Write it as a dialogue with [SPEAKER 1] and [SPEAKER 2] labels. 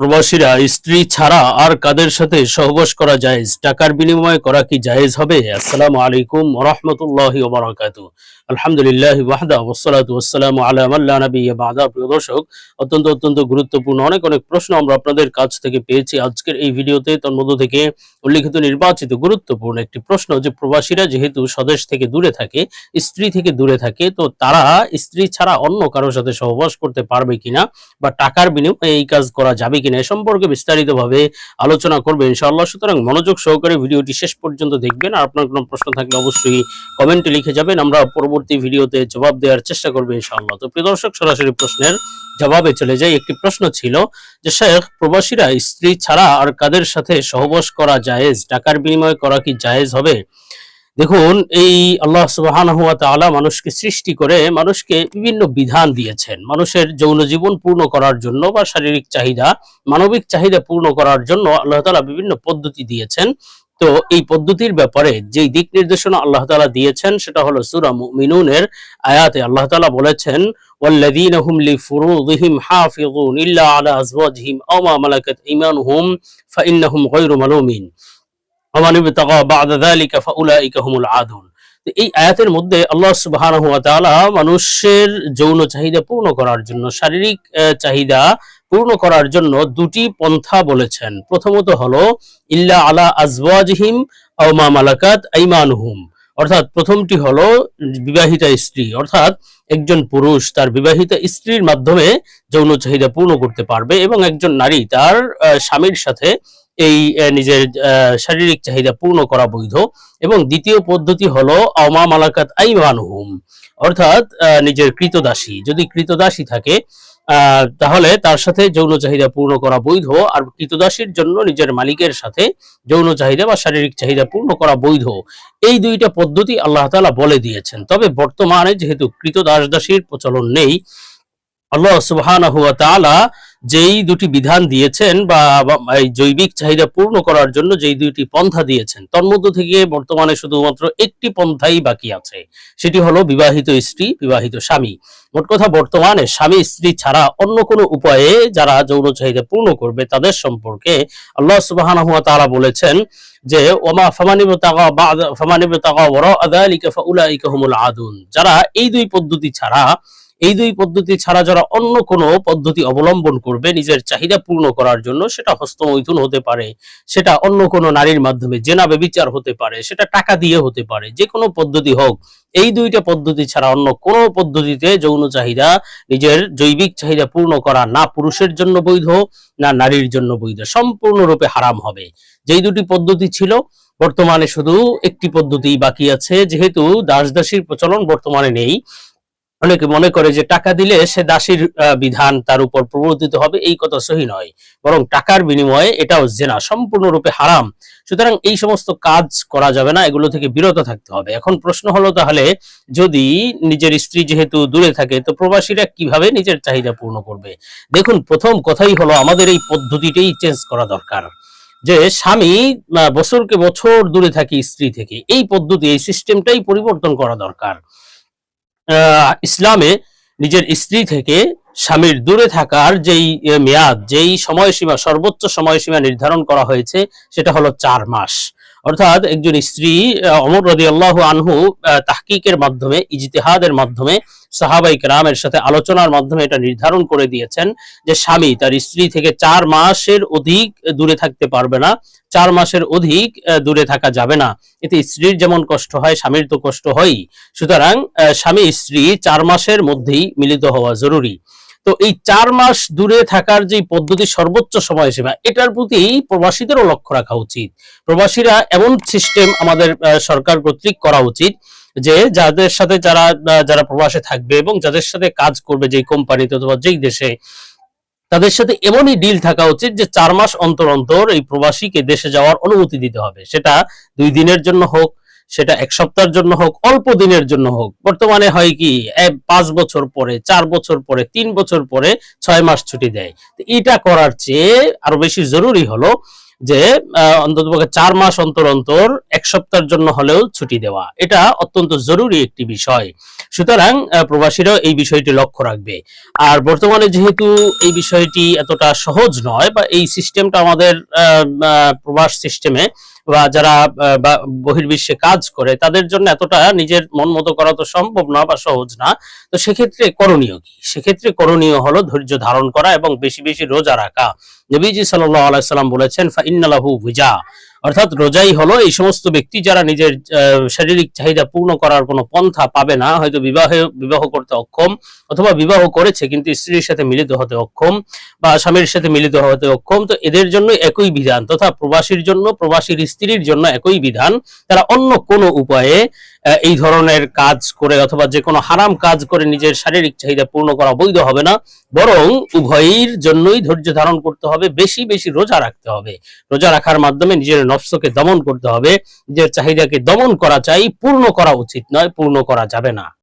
[SPEAKER 1] প্রবাসীরা স্ত্রী ছাড়া আর কাদের সাথে সহবাস করা জায়েজ? টাকার বিনিময়ে করা কি জায়েজ হবে? আসসালামু আলাইকুম ওরহমতুল্লাহি ওবরাকাতু আলহামদুলিল্লাহ ওয়াহদা ওয়াসসালাতু ওয়াসসালামু আলা মান লা নাবিয়্যা বা'দা। প্রিয় দর্শক, অত্যন্ত অত্যন্ত গুরুত্বপূর্ণ অনেক অনেক প্রশ্ন আমরা আপনাদের কাছ থেকে পেয়েছি আজকের এই ভিডিওতে। তার মধ্য থেকে উল্লিখিত, নির্বাচিত, গুরুত্বপূর্ণ একটি প্রশ্ন যে, প্রবাসীরা যেহেতু স্বদেশ থেকে দূরে থাকে, স্ত্রী থেকে দূরে থাকে, তো তারা স্ত্রী ছাড়া অন্য কারোর সাথে সহবাস করতে পারবে কিনা? বা টাকার বিনিময়ে এই কাজ করা যাবে কিনা এ সম্পর্কে বিস্তারিতভাবে আলোচনা করবে ইনশাআল্লাহ। সুতরাং মনোযোগ সহকারে ভিডিওটি শেষ পর্যন্ত দেখবেন। আর আপনার কোনো প্রশ্ন থাকলে অবশ্যই কমেন্টে লিখে যাবেন। আমরা পরবর্তী ভিডিওতে জবাব দেওয়ার চেষ্টা করব ইনশাআল্লাহ। তো প্রিয় দর্শক, সরাসরি প্রশ্নের জবাবে চলে যাই। একটি প্রশ্ন ছিল যে, শেখ, প্রবাসীরা স্ত্রী ছাড়া আর কাদের সাথে সহবাস করা জায়েজ? টাকার বিনিময়ে করা কি জায়েজ হবে? দেখুন এই আল্লাহ সুবহানাহু ওয়া তাআলা মানুষকে সৃষ্টি করে মানুষকে বিভিন্ন বিধান দিয়েছেন মানুষের যৌন জীবন পূর্ণ করার জন্য বা শারীরিক চাহিদা মানবিক চাহিদা পূর্ণ করার জন্য আল্লাহ তাআলা বিভিন্ন পদ্ধতি দিয়েছেন তো এই পদ্ধতির ব্যাপারে যে দিক নির্দেশনা আল্লাহ তাআলা দিয়েছেন সেটা হলো সূরা মুমিনুনের আয়াতে আল্লাহ তাআলা বলেছেন والذين هم لفروضهم حافظون إلا على أزواجهم أو ما ملكت أيمانهم فإنهم غير ملومين এই আয়াতের মধ্যে আল্লাহ মানুষের যৌন চাহিদা পূর্ণ করার জন্য, শারীরিক চাহিদা পূর্ণ করার জন্য দুটি পন্থা বলেছেন। প্রথমত হলো, ইল্লা আলা আজওয়াজহিম মা মালাকাত অর্থাৎ প্রথমটি হলো বিবাহিতা স্ত্রী, অর্থাৎ একজন পুরুষ তার বিবাহিতা স্ত্রীর মাধ্যমে যৌন চাহিদা পূর্ণ করতে পারবে এবং একজন নারী তার স্বামীর সাথে এই নিজের শারীরিক চাহিদা পূর্ণ করা বৈধ। এবং দ্বিতীয় পদ্ধতি হলো আওমা মালাকাত আইমানহুম। অর্থাৎ নিজের কৃতদাসী। যদি কৃতদাসী থাকে তাহলে তার সাথে যৌন চাহিদা পূর্ণ করা বৈধ। আর কৃতদাসীর জন্য নিজের মালিকের সাথে যৌন চাহিদা বা শারীরিক চাহিদা পূর্ণ করা বৈধ। এই দুইটা পদ্ধতি আল্লাহ তাআলা বলে দিয়েছেন। তবে বর্তমানে যেহেতু কৃতদাস দাসীর প্রচলন নেই আল্লাহ তাআলা যেই দুটি বিধান দিয়েছেন বা এই জৈবিক চাহিদা পূর্ণ করার জন্য যেই দুইটি পন্থা দিয়েছেন তন্মধ্য থেকে বর্তমানে শুধুমাত্র একটি পন্থাই বাকি আছে। সেটি হলো বিবাহিত স্ত্রী, বিবাহিত স্বামী। মোট কথা বর্তমানে স্বামী স্ত্রী ছাড়া অন্য কোনো উপায়ে যারা যৌন চাহিদা পূর্ণ করবে তাদের সম্পর্কে আল্লাহ ওয়া তাআলা বলেছেন যে, ওমা আযালিকা হুমুল আদুন। যারা এই দুই পদ্ধতি ছাড়া এই দুই পদ্ধতি ছাড়া যারা অন্য কোনো পদ্ধতি অবলম্বন করবে, নিজের চাহিদা পূর্ণ করার জন্য সেটা হস্তমৈথুন হতে পারে, সেটা অন্য কোনো নারীর মাধ্যমে জেনা বেবিচার হতে পারে, সেটা টাকা দিয়ে হতে পারে, যে কোনো পদ্ধতি হোক, এই দুইটা পদ্ধতি ছাড়া অন্য কোনো পদ্ধতিতে যৌন চাহিদা, নিজের জৈবিক চাহিদা পূর্ণ করা না পুরুষের জন্য বৈধ, না নারীর জন্য বৈধ, সম্পূর্ণরূপে হারাম হবে। যেই দুটি পদ্ধতি ছিল, বর্তমানে শুধু একটি পদ্ধতি বাকি আছে, যেহেতু দাস দাসীর প্রচলন বর্তমানে নেই অনেকে মনে করে যে টাকা দিলে সে দাসীর বিধান তার উপর প্রবর্তিত হবে, এই কথা সহি নয়। বরং টাকার বিনিময়ে এটাও জেনা, সম্পূর্ণরূপে হারাম। সুতরাং এই সমস্ত কাজ করা যাবে না, এগুলো থেকে বিরত থাকতে হবে। এখন প্রশ্ন হলো তাহলে, যদি নিজের স্ত্রী যেহেতু দূরে থাকে, তো প্রবাসীরা কীভাবে নিজের চাহিদা পূর্ণ করবে? দেখুন, প্রথম কথাই হলো আমাদের এই পদ্ধতিটাই চেঞ্জ করা দরকার। যে স্বামী বছরকে বছর দূরে থাকে স্ত্রী থেকে, এই পদ্ধতি, এই সিস্টেমটাই পরিবর্তন করা দরকার। ইসলামে নিজের স্ত্রী থেকে স্বামীর দূরে থাকার যেই মেয়াদ, যেই সময়সীমা, সর্বোচ্চ সময়সীমা নির্ধারণ করা হয়েছে, সেটা হলো চার মাস। অর্থাৎ একজন স্ত্রী অমর রদি আল্লাহ আনহু তাহকিকের মাধ্যমে, ইজতিহাদের মাধ্যমে, সাহাবাই রামের সাথে আলোচনার মাধ্যমে এটা নির্ধারণ করে দিয়েছেন যে স্বামী তার স্ত্রী থেকে চার মাসের অধিক দূরে থাকতে পারবে না। চার মাসের অধিক দূরে থাকা যাবে না। এতে স্ত্রীর যেমন কষ্ট হয়, স্বামীর তো কষ্ট হয়ই। সুতরাং স্বামী স্ত্রী চার মাসের মধ্যেই মিলিত হওয়া জরুরি। তো এই চার মাস দূরে থাকার যে পদ্ধতি সর্বোচ্চ সময়সীমা, এটার প্রতি প্রবাসীদেরও লক্ষ্য রাখা উচিত। প্রবাসীরা এমন সিস্টেম আমাদের সরকার কর্তৃক করা উচিত যে যাদের সাথে যারা যারা প্রবাসে থাকবে এবং যাদের সাথে কাজ করবে যেই কোম্পানিতে অথবা যেই দেশে, তাদের সাথে এমনই ডিল থাকা উচিত যে চার মাস অন্তর অন্তর এই প্রবাসীকে দেশে যাওয়ার অনুমতি দিতে হবে। সেটা দুই দিনের জন্য হোক সেটা এক সপ্তাহের জন্য হোক, অল্প দিনের জন্য হোক। বর্তমানে হয় কি পাঁচ বছর পরে, চার বছর পরে, তিন বছর পরে ছয় মাস ছুটি দেয়। এটা করার চেয়ে আরও বেশি জরুরি হলো যে অন্তত চার মাস অন্তর অন্তর এক সপ্তাহের জন্য হলেও ছুটি দেওয়া। এটা অত্যন্ত জরুরি একটি বিষয়। সুতরাং প্রবাসীরাও এই বিষয়টি লক্ষ্য রাখবে। আর বর্তমানে যেহেতু এই বিষয়টি এতটা সহজ নয় বা এই সিস্টেমটা আমাদের প্রবাস সিস্টেমে বা যারা বহির্বিশ্বে কাজ করে, তাদের জন্য এতটা নিজের মন মতো করা তো সম্ভব না বা সহজ না। তো সেক্ষেত্রে করণীয় কি? সেক্ষেত্রে করণীয় হলো ধৈর্য ধারণ করা এবং বেশি বেশি রোজা রাখা। নবীজি সাল্লাহ আলাইসাল্লাম বলেছেন ফা ইন্নালাহু ভিজা অর্থাৎ রোজাই হলো এই সমস্ত ব্যক্তি যারা নিজের শারীরিক চাহিদা পূর্ণ করার কোনো পন্থা পাবে না, হয়তো বিবাহে, বিবাহ করতে অক্ষম অথবা বিবাহ করেছে কিন্তু স্ত্রীর সাথে মিলিত হতে অক্ষম বা স্বামীর সাথে মিলিত হতে অক্ষম, তো এদের জন্য একই বিধান তথা প্রবাসীর জন্য, প্রবাসীর স্ত্রীর জন্য একই বিধান। তারা অন্য কোনো উপায়ে এই ধরনের কাজ করে অথবা যে কোনো হারাম কাজ করে নিজের শারীরিক চাহিদা পূর্ণ করা বৈধ হবে না, বরং উভয়ের জন্যই ধৈর্য ধারণ করতে হবে, বেশি বেশি রোজা রাখতে হবে। রোজা রাখার মাধ্যমে নিজের নফসকে দমন করতে হবে। নিজের চাহিদাকে দমন করা চাই, পূর্ণ করা উচিত নয়, পূর্ণ করা যাবে না।